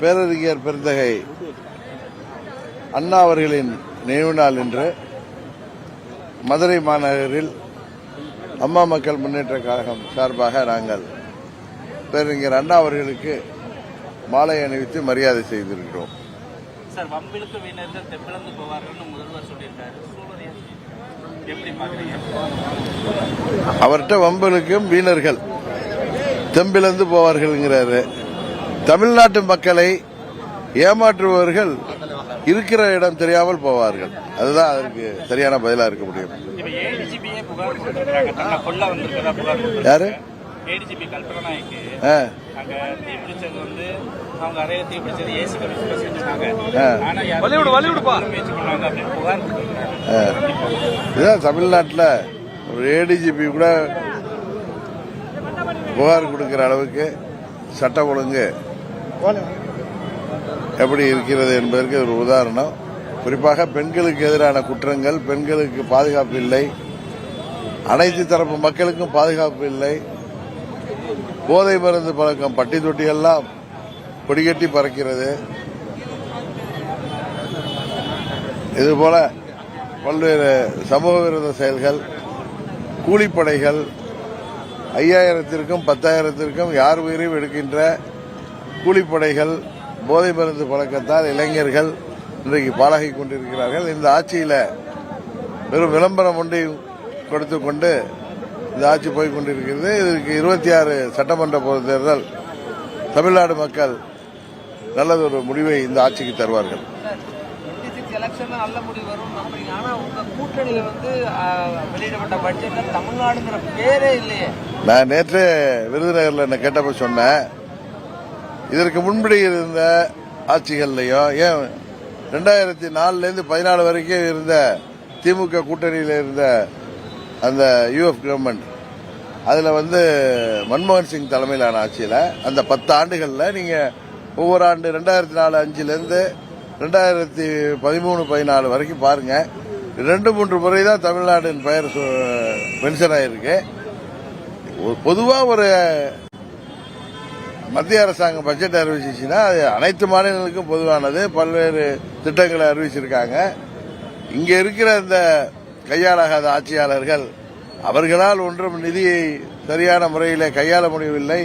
பேரறிஞர் பெருந்தகை அண்ணா அவர்களின் நினைவு நாள் இன்று. மதுரை மாநகரில் அம்மா மக்கள் முன்னேற்ற கழகம் சார்பாக நாங்கள் பேரறிஞர் அண்ணா அவர்களுக்கு மாலை அணிவித்து மரியாதை செய்திருக்கிறோம். அவர்கிட்ட வம்பலுக்கும் வீணர்கள் தெம்பிழந்து போவார்கள்ங்கிறாரு. தமிழ்நாட்டு மக்களை ஏமாற்றுபவர்கள் இருக்கிற இடம் தெரியாமல் போவார்கள். அதுதான் அதற்கு சரியான பதிலா இருக்க முடியும். யாரு. இதுதான் தமிழ்நாட்டில் ஒரு ஏடிஜிபி கூட புகார் கொடுக்கிற அளவுக்கு சட்ட ஒழுங்கு எப்படி இருக்கிறது என்பதற்கு ஒரு உதாரணம். குறிப்பாக பெண்களுக்கு எதிரான குற்றங்கள் பெண்களுக்கு பாதுகாப்பு இல்லை. அனைத்து தரப்பு மக்களுக்கும் பாதுகாப்பு இல்லை. போதை மருந்து பழக்கம் பட்டி தொட்டியெல்லாம் கொடிகட்டி பறக்கிறது. இதுபோல பல்வேறு சமூக விரோத செயல்கள் கூலிப்படைகள் ஐயாயிரத்திற்கும் பத்தாயிரத்திற்கும் யார் உயிரையும் எடுக்கின்ற கூலிப்படைகள் போதை மருந்து பழக்கத்தால் இளைஞர்கள் இன்றைக்கு பாழகி கொண்டிருக்கிறார்கள். இந்த ஆட்சியில் வெறும் விளம்பரம் ஒன்றை கொடுத்து கொண்டு இந்த ஆட்சி போய் கொண்டிருக்கிறது. இதற்கு இருபத்தி ஆறு சட்டமன்ற பொது தேர்தல் தமிழ்நாடு மக்கள் நல்லதொரு முடிவை இந்த ஆட்சிக்கு தருவார்கள். டுவெண்ட்டி சிக்ஸ் எலெக்ஷன்ல நல்ல முடிவு வரும் நம்புறீங்க. ஆனா உங்க கூட்டணியில வந்து ஆஹ், வெளியிடப்பட்ட பட்ஜெட்ல தமிழ்நாடுங்கிற பேரே இல்லையே. நான் நேற்று விருதுநகர்ல என்ன கேட்டப்ப சொன்னேன். இதற்கு முன்படி இருந்த ஆட்சிகள்லையும் ஏன் ரெண்டாயிரத்தி நாலுலேருந்து பதினாலு வரைக்கும் இருந்த திமுக கூட்டணியில் இருந்த அந்த யூஎஃப் கவர்மெண்ட் அதில் வந்து மன்மோகன் சிங் தலைமையிலான ஆட்சியில் அந்த பத்து ஆண்டுகளில் நீங்கள் ஒவ்வொரு ஆண்டு ரெண்டாயிரத்தி நாலு அஞ்சுலேருந்து ரெண்டாயிரத்தி பதிமூணு பதினாலு வரைக்கும் பாருங்கள் ரெண்டு மூன்று முறை தான் தமிழ்நாட்டின் பெயர் மென்ஷன் ஆகியிருக்கு பொதுவாக ஒரு மத்திய அரசாங்கம் பட்ஜெட் அறிவிச்சிச்சுன்னா அது அனைத்து மாநிலங்களுக்கும் பொதுவானது. பல்வேறு திட்டங்களை அறிவிச்சிருக்காங்க. இங்கே இருக்கிற இந்த கையாளாகாத ஆட்சியாளர்கள் அவர்களால் ஒன்றும் நிதியை சரியான முறையில் கையாள முடியவில்லை.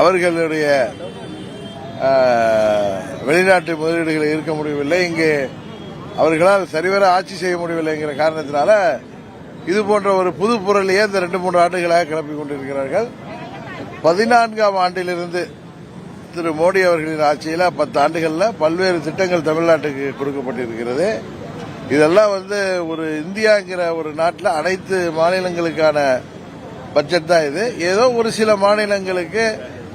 அவர்களுடைய வெளிநாட்டு முதலீடுகளை இருக்க முடியவில்லை. இங்கே அவர்களால் சரிவர ஆட்சி செய்ய முடியவில்லைங்கிற காரணத்தினால இது போன்ற ஒரு புது புரளியை இந்த ரெண்டு மூன்று ஆண்டுகளாக கிளப்பி கொண்டிருக்கிறார்கள். பதினான்காம் ஆண்டிலிருந்து திரு மோடி அவர்களின் ஆட்சியில் பத்து ஆண்டுகளில் பல்வேறு திட்டங்கள் தமிழ்நாட்டுக்கு கொடுக்கப்பட்டிருக்கிறது. இதெல்லாம் வந்து ஒரு இந்தியாங்கிற ஒரு நாட்டில் அனைத்து மாநிலங்களுக்கான பட்ஜெட் தான் இது. ஏதோ ஒரு சில மாநிலங்களுக்கு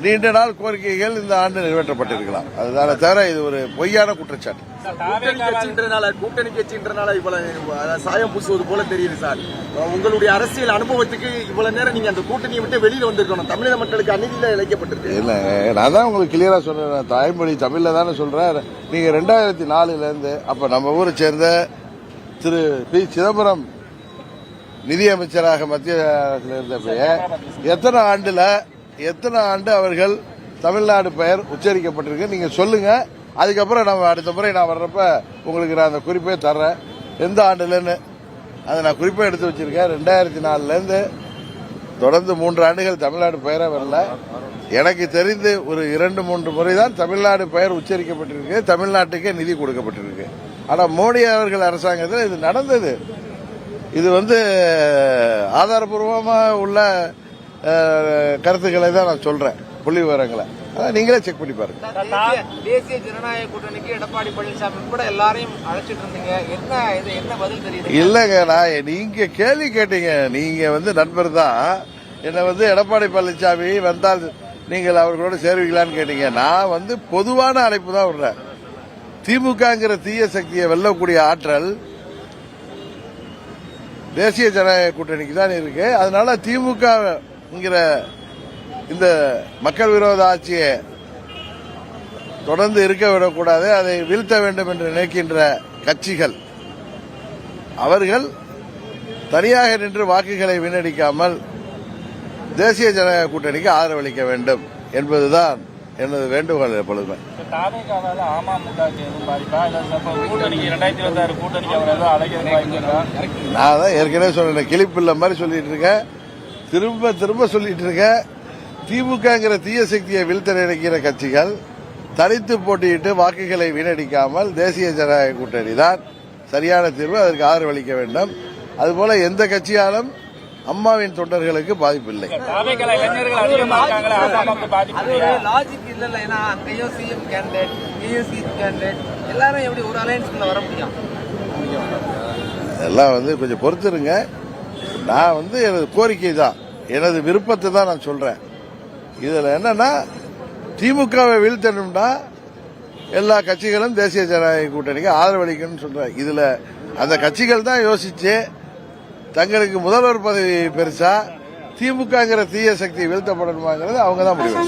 நீண்ட நாள் கோரிக்கைகள் இந்த ஆண்டு நிறைவேற்றப்பட்டிருக்கலாம். அதுதானே தவிர இது ஒரு பொய்யான குற்றச்சாட்டு. கூட்டணி கட்சின்றனால கூட்டணி கட்சின்றனால இவ்வளவு சாயம் பூசுவது போல தெரியுது சார். உங்களுடைய அரசியல் அனுபவத்துக்கு இவ்வளவு நேரம் நீங்க அந்த கூட்டணியை விட்டு வெளியில வந்திருக்கணும். தமிழக மக்களுக்கு அநீதியில இழைக்கப்பட்டிருக்கு. இல்ல நான் தான் உங்களுக்கு கிளியரா சொன்னேன் தாய்மொழி தமிழ்ல தானே சொல்றேன். நீங்க ரெண்டாயிரத்தி நாலுல இருந்து அப்ப நம்ம ஊரை சேர்ந்த திரு பி சிதம்பரம் நிதியமைச்சராக மத்திய அரசுல இருந்தப்ப எத்தனை ஆண்டுல எத்தனை ஆண்டு அவர்கள் தமிழ்நாடு பெயர் உச்சரிக்கப்பட்டிருக்கு? நீங்க சொல்லுங்க. அதுக்கப்புறம் நம்ம அடுத்த முறை நான் வர்றப்ப உங்களுக்கு நான் அந்த குறிப்பே தர்றேன். எந்த ஆண்டுலன்னு? அதை நான் குறிப்பாக எடுத்து வச்சிருக்கேன். ரெண்டாயிரத்தி நாலுலேருந்து தொடர்ந்து மூன்று ஆண்டுகள் தமிழ்நாடு பெயரே வரல. எனக்கு தெரிந்து ஒரு இரண்டு மூன்று முறை தான் தமிழ்நாடு பெயர் உச்சரிக்கப்பட்டிருக்கு. தமிழ்நாட்டுக்கே நிதி கொடுக்கப்பட்டிருக்கு. ஆனால் மோடி அவர்கள் அரசாங்கத்தில் இது நடந்தது. இது வந்து ஆதாரபூர்வமாக உள்ள கருத்துக்களை தான் நான் சொல்றேன். புள்ளி விவரங்களை. அதான் நீங்களே செக் பண்ணி பாருங்க. தேசிய ஜனநாயக கூட்டணிக்கு எடப்பாடி பழனிசாமி கூட எல்லாரையும் அழைச்சிட்டு இருந்தீங்க. என்ன இது என்ன பதில் தெரியுது? இல்லைங்க நான் நீங்க கேள்வி கேட்டீங்க. நீங்க வந்து நண்பர் தான். என்னை வந்து எடப்பாடி பழனிசாமி வந்தால் நீங்கள் அவர்களோட சேருவீங்களான்னு கேட்டீங்க. நான் வந்து பொதுவான அழைப்பு தான் விடுறேன். திமுகங்கிற தீய சக்தியை வெல்லக்கூடிய ஆற்றல் தேசிய ஜனநாயக கூட்டணிக்கு தான் இருக்கு. அதனால திமுகங்கிற இந்த மக்கள் விரோத ஆட்சியை தொடர்ந்து இருக்க விடக்கூடாது அதை வீழ்த்த வேண்டும் என்று நினைக்கின்ற கட்சிகள். அவர்கள் தனியாக நின்று வாக்குகளை வீணடிக்காமல் தேசிய ஜனநாயக கூட்டணிக்கு ஆதரவளிக்க வேண்டும் என்பதுதான் எனது வேண்டுகோள் எப்பொழுதுமே. இல்லை நான் தான் ஏற்கனவே சொன்னேன் கிளிப்பில்ல மாதிரி சொல்லிட்டு இருக்கேன். திரும்ப திரும்ப சொல்லிட்டு இருக்கேன் திமுகங்கிற தீய சக்தியை வீழ்த்த நினைக்கிற கட்சிகள் தனித்து போட்டியிட்டு வாக்குகளை வீணடிக்காமல் தேசிய ஜனநாயக கூட்டணி தான். சரியான தீர்வு அதற்கு ஆதரவளிக்க வேண்டும். அதுபோல எந்த கட்சியாலும் அம்மாவின் தொண்டர்களுக்கு பாதிப்பு இல்ல. ஏன்னா அங்கேயும் சிஎம் கேண்டிடேட் இங்கேயும் சிஎம் கேண்டிடேட் எல்லாரும் எப்படி ஒரு அலையன்ஸ்குள்ள வர முடியும்? எல்லாம் வந்து கொஞ்சம் பொறுத்துருங்க. நான் வந்து எனது கோரிக்கை தான். எனது விருப்பத்தை தான் நான் சொல்றேன். இதுல என்னன்னா திமுகவை வீழ்த்தணும்னா எல்லா கட்சிகளும் தேசிய ஜனநாயக கூட்டணிக்கு ஆதரவளிக்கணும்னு சொல்றேன் இதுல அந்த கட்சிகள் தான் யோசிச்சு தங்களுக்கு முதல்வர் பதவி பெருசா திமுகங்கிற தீய சக்தி வீழ்த்தப்படணுமாங்கிறது அவங்க தான் முடிவு